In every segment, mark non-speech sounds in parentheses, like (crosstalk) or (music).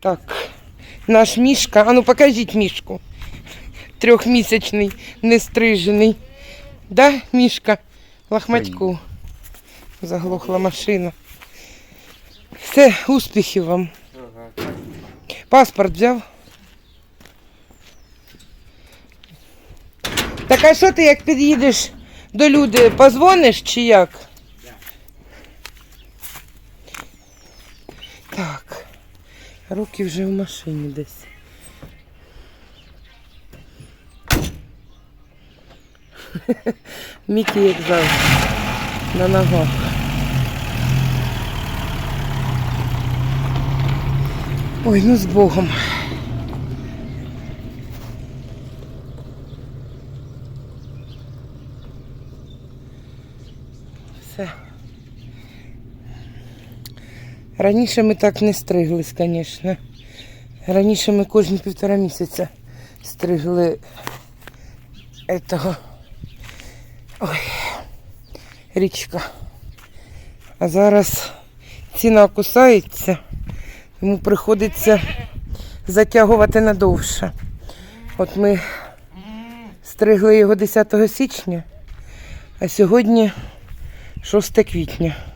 Так, наш мішка. А ну покажіть мішку. Трьохмісячний, нестрижений. Да, мішка? Лахматьку. Заглохла машина. Все, успіхів вам. Паспорт взяв? Так а що ти як під'їдеш до люди, позвониш чи як? Так. Руки вже в машині десь. (laughs) Мікі, як завжди, на ногах. Ой, ну з Богом. Раніше ми так не стриглись, звісно. Раніше ми кожні півтора місяця стригли этого. Ой, річка. А зараз ціна кусається, тому приходиться затягувати надовше. От ми стригли його 10 січня, а сьогодні 6 квітня.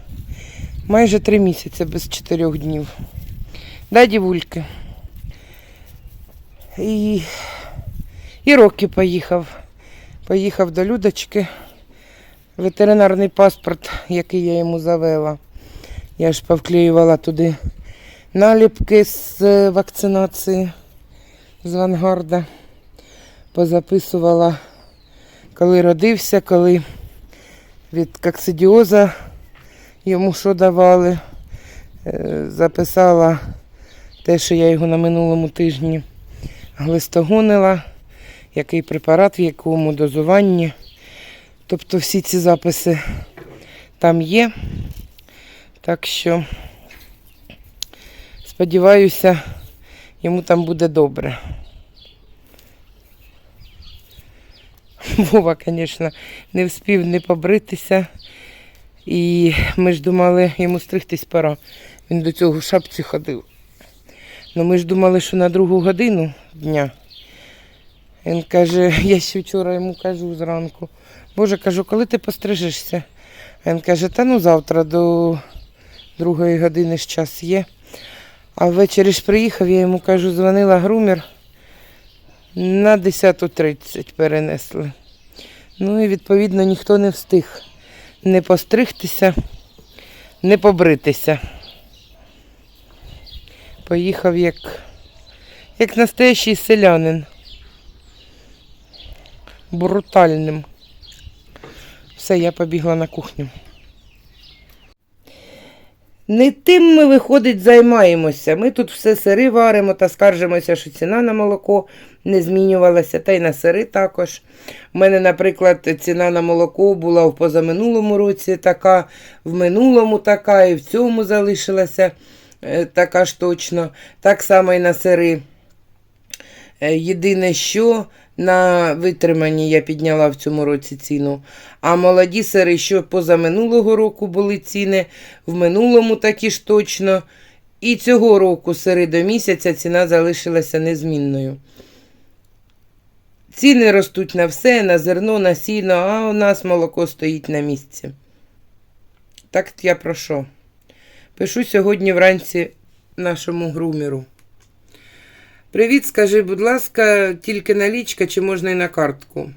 Майже три місяці без чотирьох днів. Да, дівульки? І, і роки поїхав. Поїхав до Людочки. Ветеринарний паспорт, який я йому завела. Я ж повклеювала туди наліпки з е, вакцинації з Вангарда. Позаписувала, коли родився, коли від коксидіоза йому що давали. Е, Записала те, що я його на минулому тижні глистогонила, який препарат, в якому дозуванні. Тобто всі ці записи там є. Так що сподіваюся, йому там буде добре. Вова, звісно, не встиг не побритися. І ми ж думали, йому стригтись пора. Він до цього в шапці ходив. Ну ми ж думали, що на другу годину дня. Він каже, (laughs) я ще вчора йому кажу зранку. Боже, кажу, коли ти пострижешся? Він каже, та ну завтра до другої години ж час є. А ввечері ж приїхав, я йому кажу, дзвонила грумір. На 10.30 перенесли. Ну і відповідно ніхто не встиг не постригтися, не побритися. Поїхав як, як настоящий селянин. Брутальним. Все, я побігла на кухню. Не тим ми, виходить, займаємося. Ми тут все сири варимо та скаржимося, що ціна на молоко не змінювалася, та й на сири також. У мене, наприклад, ціна на молоко була в позаминулому році така, в минулому така, і в цьому залишилася е, така ж точно. Так само і на сири. Е, Єдине, що на витримані я підняла в цьому році ціну. А молоді сири, що позаминулого року були ціни, в минулому такі ж точно. І цього року сири до місяця ціна залишилася незмінною. Ціни ростуть на все, на зерно, на сіно, а у нас молоко стоїть на місці. Так я про що? Пишу сьогодні вранці нашому грумеру. Привіт, скажи, будь ласка, тільки налічка чи можна і на картку?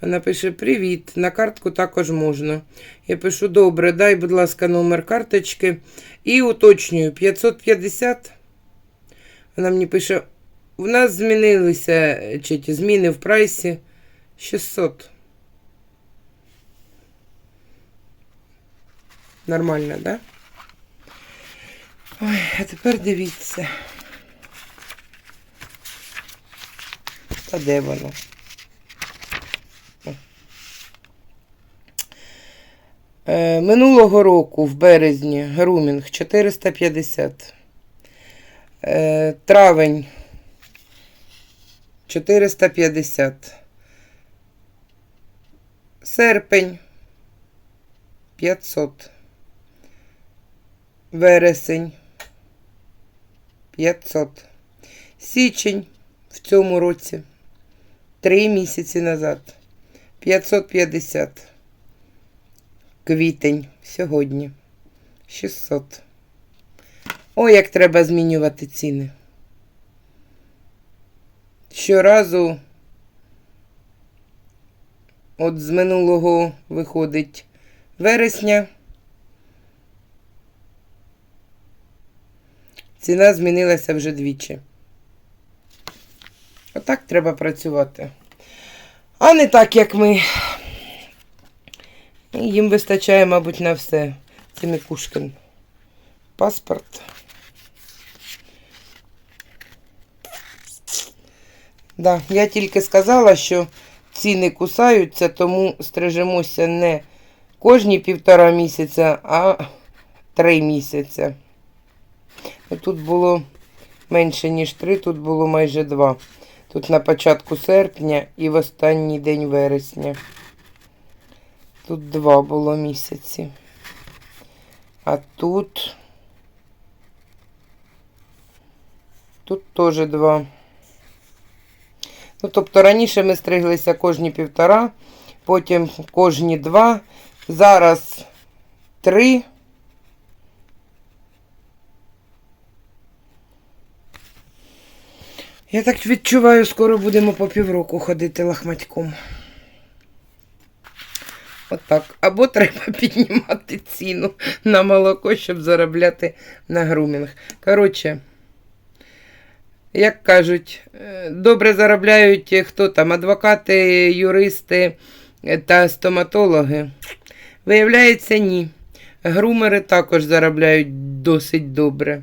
Вона пише: Привіт, на картку також можна. Я пишу: добре, дай, будь ласка, номер карточки. І уточнюю 550. Вона мені пише: у нас змінилися чи ті зміни в прайсі 600. Нормально. Да? Ой, а тепер дивіться. Та де воно? Е, минулого року в березні грумінг 450. Е, травень 450. Серпень 500. Вересень 500. Січень в цьому році. Три місяці назад. 550. Квітень сьогодні. 600. Ой, як треба змінювати ціни. Щоразу от з минулого виходить вересня. Ціна змінилася вже двічі. Отак треба працювати. А не так, як ми. Їм вистачає, мабуть, на все. Це Мікушкин. Паспорт. Да, я тільки сказала, що ціни кусаються, тому стрижемося не кожні півтора місяця, а три місяця. Тут було менше, ніж три, тут було майже два. Тут на початку серпня і в останній день вересня. Тут два було місяці. А тут. Тут теж два. Ну, тобто раніше ми стриглися кожні півтора, потім кожні два. Зараз три. Я так відчуваю, скоро будемо по півроку ходити лахматьком. Отак. Або треба (laughs) піднімати ціну на молоко, щоб заробляти на грумінг. Коротше, як кажуть, е, добре заробляють е, хто там, адвокати, юристи е, та стоматологи. Виявляється, ні. Грумери також заробляють досить добре.